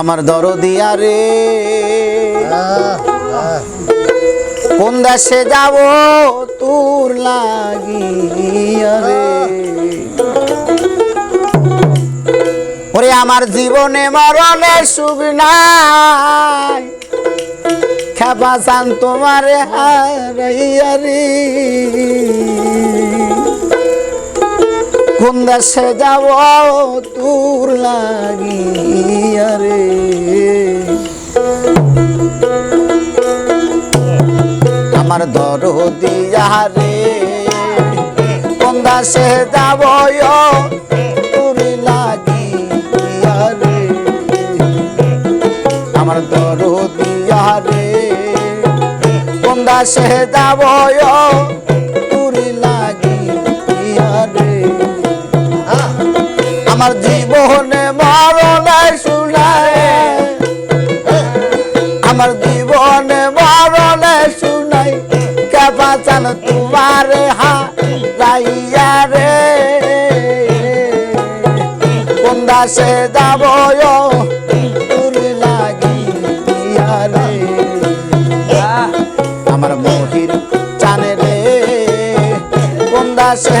আমার দরদিয়া রে কোন দেশে যাব তোর লাগিয়া রে ওরে আমার জীবনে মরণে সুখ নাই। খেপা চান তোমারে হারাইয়া রে। কোন দেশে যাব, তোর লাগিয়া রে। আমার দরদিয়া রে কোন দেশে যাব, তোর লাগিয়া রে। আমার দরদিয়া রে কোন দেশে যাব আমার জীবনে মরণে শুনায় আমার জীবনে মরণে শুনাই কে বাঁচান তোমার হা রাইয়া রে। কোন দাসে যাব আমার মহির চানে রে। কোন দাসে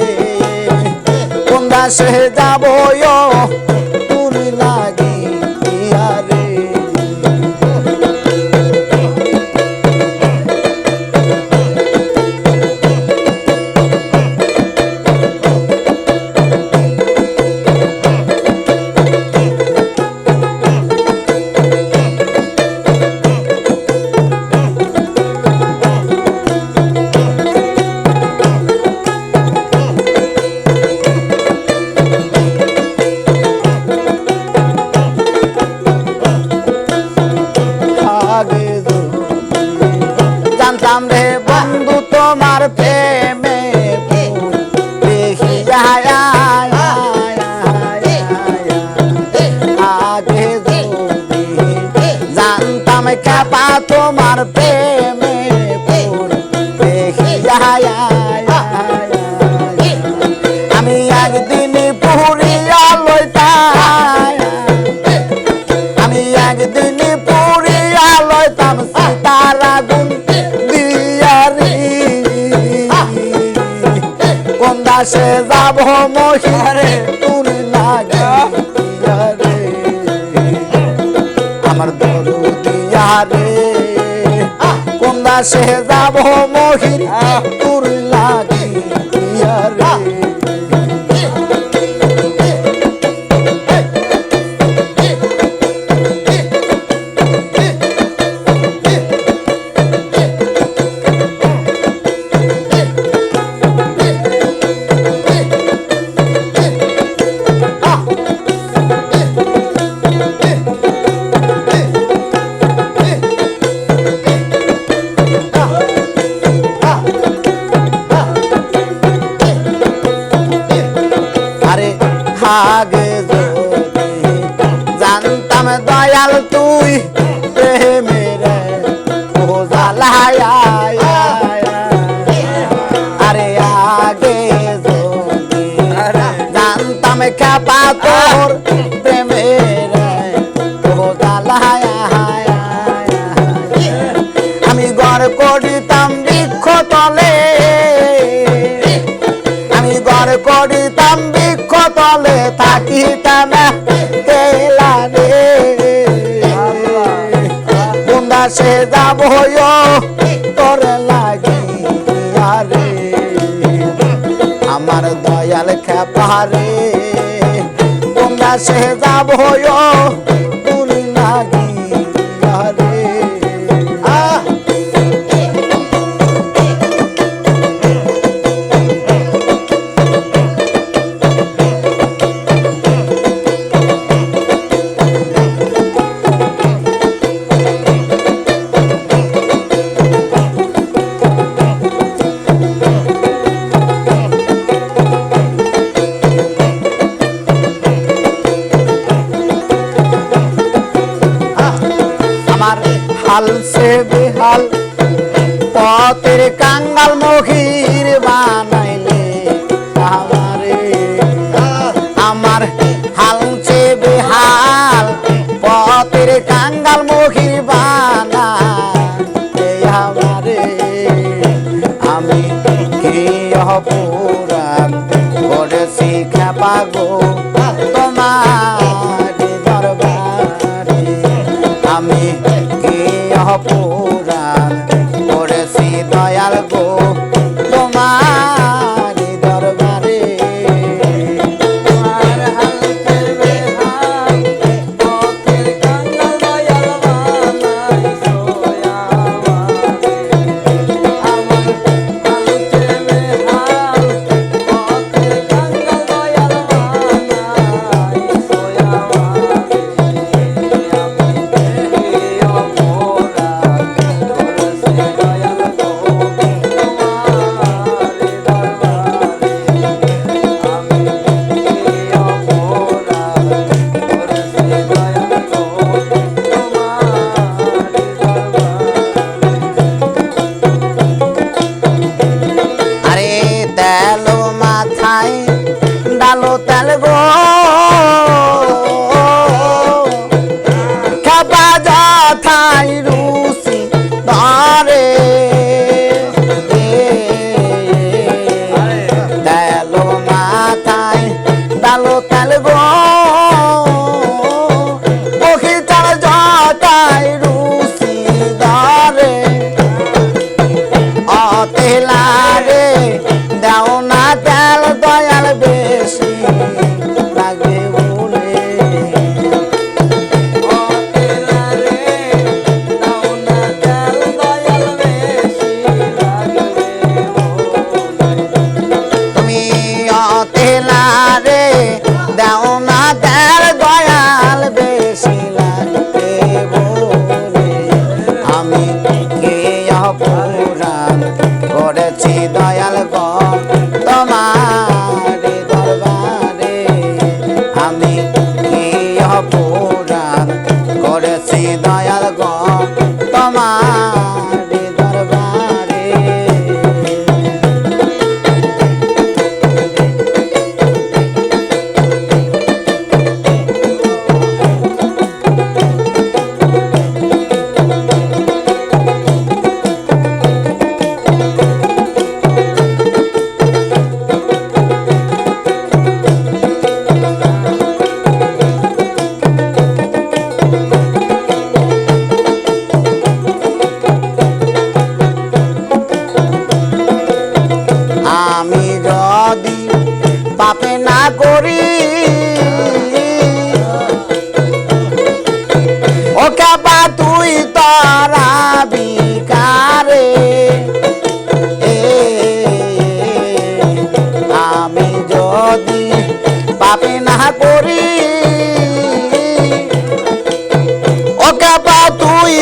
দাসে যাব দাসে যাব মহিরে তুমি লাগে রে। আমার দরু দিয়ারে কোন দাসে যাব মহির লাগে জানতাম দয়াল তুই আরে আগে জানতাম খেপা তোর আমি গড় করিতাম বৃক্ষ তলে জলে থাকিতাম গেলানে কুন্দা সে যাব তোর লাগি আরে। আমার দয়াল খেপারে কুন্দা সে যাব তুল লাগে নাঙ্গাল মহির বানাইলে আমারে। আমার হাল চেবে হাল পথের কাঙ্গাল মহির বানা আমারে। আমি কি অপরাধ করেছি খেপা গো। মাথায় রুসি ধরে পাপে না করি। ও কাপা তুই তরাবি কারে আমি যদি পাপে না করি ও কাপা তুই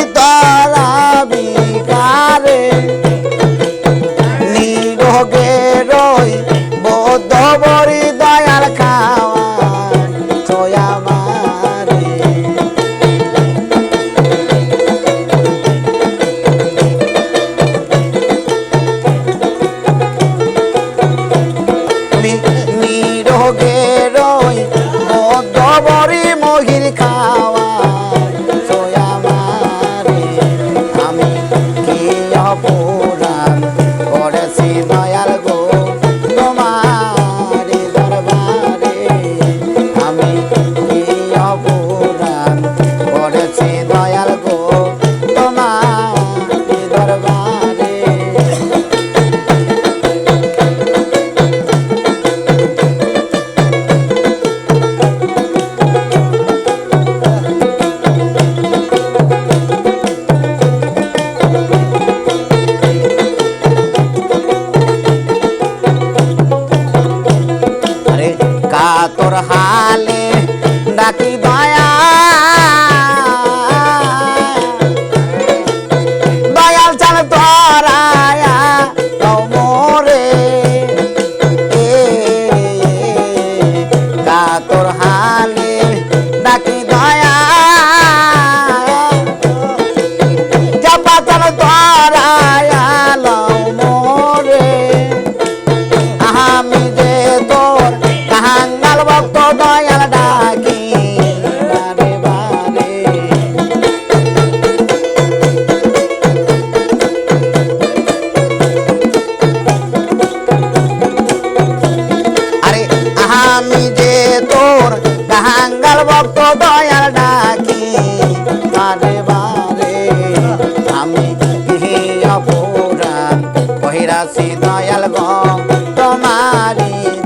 কহিরাছি দয়াল গ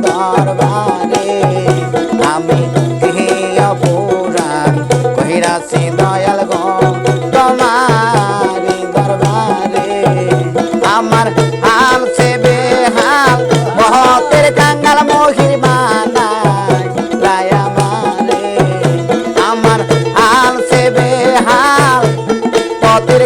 দরবারে। আমি অপুরাণ কহিরাছি দয়াল গ তোমারি দরবারে। আমার হাল সে বেহাল, মহতের কাঙ্গাল মহির মানায় আমার হাল সে বেহাল পথের